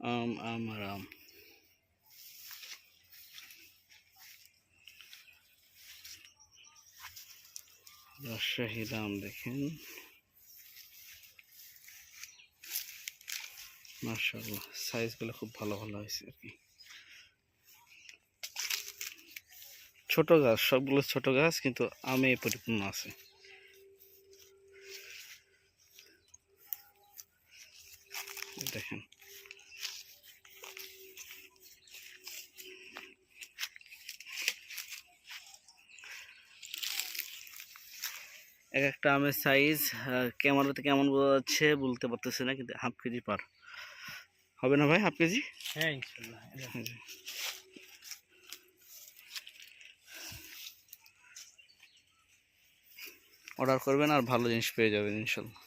আম আম আর আম রাজশাহীর আম দেখেন। মার্শাল্লাহ সাইজগুলো খুব ভালো ভালো হয়েছে আর কি। ছোট গাছ, সবগুলো ছোট গাছ, কিন্তু আমে পরিপূর্ণ আছে। দেখেন। এক একটা আমের সাইজ ক্যামেরাতে কেমন বোঝা যাচ্ছে বলতে পারতেছি না কিন্তু হাফ কেজি পার। হবে না ভাই হাফ কেজি? হ্যাঁ ইনশাল্লাহ অর্ডার করবেন আর ভালো জিনিস পেয়ে যাবেন ইনশাল্লাহ।